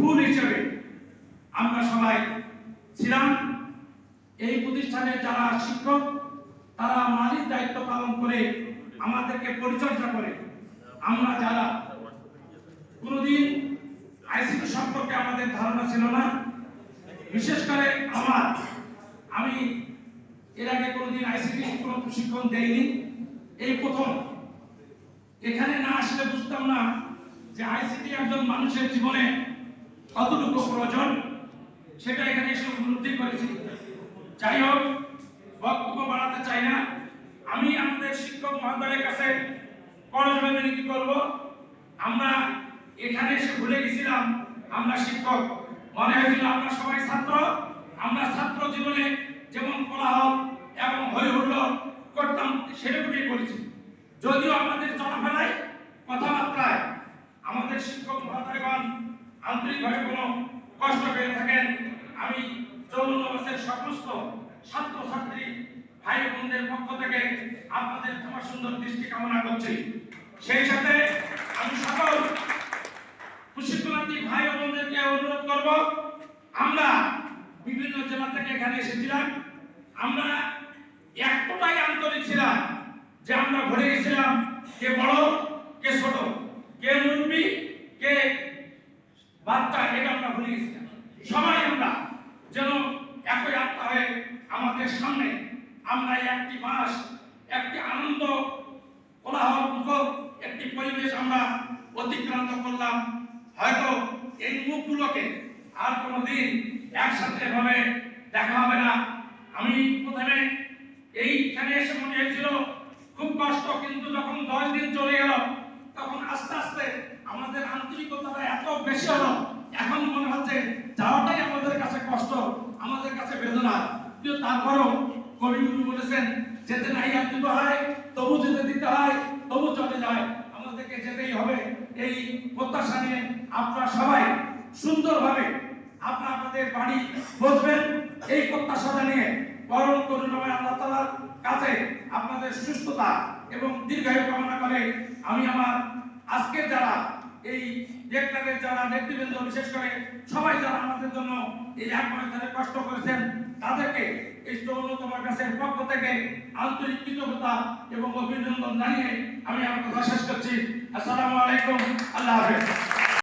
ফুল হিসেবে আমরা সবাই ছিলাম। এই প্রতিষ্ঠানে যারা শিক্ষক, তারা মালিক দায়িত্ব পালন করে আমাদেরকে পরিচর্যা করে। আমরা যারা কোনোদিন আইসিটি সম্পর্কে আমাদের ধারণা ছিল না, বিশেষ করে আমার। আমি এর আগে কোনোদিন আইসিটি কোনো প্রশিক্ষণ দেইনি। এই প্রথম। এখানে না আসলে বুঝতাম না যে আইসিটি একজন মানুষের জীবনে কতটুকু প্রয়োজন? সেটা এখানে এসে উপলব্ধি করেছি। যাই হোক, বক্তব্য বাড়াতে চাই না। আমি আমাদের শিক্ষক মহোদয়ের কাছে করজোড়ে বিনতি করব আমরা এখানে এসে ভুলে গেছিলাম, আমরা শিক্ষক। মনে হয়েছিল আমরা সবাই ছাত্র। আমরা ছাত্র জীবনে যেমন কোলাহল এবং হই হুল্লোড় করতাম সেরকমই করেছি। যদিও আমাদের চলাফেরায় কথাবার্তায় আমাদের শিক্ষক মহোদয়গণ আন্তরিকভাবে কোনো কষ্ট পেয়ে থাকেন। আমি বছরের সমস্ত ছাত্র ছাত্রী ভাই বোনদের পক্ষ থেকে আপনাদের ক্ষমা সুন্দর দৃষ্টি কামনা করছি। সেই সাথে আমি সকল প্রশিক্ষণার্থী ভাই বোনদেরকে অনুরোধ করব, আমরা বিভিন্ন জেলা থেকে এখানে এসেছিলাম। আমরা এতটাই আন্তরিক ছিলাম যে আমরা ভরে গেছিলাম, কে বড়, কে ছোট, কে বার্তা এটা আমরা ভুলে গেছিলাম সবাই আমরা যেন একই আত্মা হয়ে আমাদের সামনে আমরা একটি মাস একটি আনন্দ, কোলাহল মুখর একটি পরিবেশ আমরা অতিক্রান্ত করলাম। হয়তো এই মুখগুলোকে আর কোনোদিন একসাথে ভাবে দেখা হবে না। আমি প্রথমে এইখানে এসে মনে হয়েছিল, খুব কষ্ট, কিন্তু যখন দশ দিন চলে গেল, তখন আস্তে আস্তে আমাদের আন্তরিকতাটা এত বেশি হলো। এখন মনে হচ্ছে যাওয়াটাই আমাদের কাছে কষ্ট, আমাদের কাছে বেদনা। কিন্তু তারপরও কবিগুরু বলেছেন, যেতে নাই আর দিতে হয়, তবু যেতে দিতে হয়, তবু চলে যায়। আমাদেরকে যেতেই হবে। এই প্রত্যাশা নিয়ে আপনারা সবাই সুন্দরভাবে আপনারা আপনাদের বাড়ি বসবেন। এই প্রত্যাশাটা নিয়ে পরম করুণাময় আল্লাহ তাআলার কাছে আপনাদের সুস্থতা এবং দীর্ঘায়ু কামনা করে আমি আমার আজকের যারা এই ডেক্টরের যারা নেতৃবৃন্দ, বিশেষ করে সবাই যারা আমাদের জন্য এই এক মাস ধরে কষ্ট করেছেন, তাদেরকে এই চৌন্নতম কাছে পক্ষ থেকে আন্তরিক কৃতজ্ঞতা এবং অভিনন্দন জানিয়ে আমি আমার কথা শেষ করছি। আসসালামু আলাইকুম। আল্লাহ হাফেজ।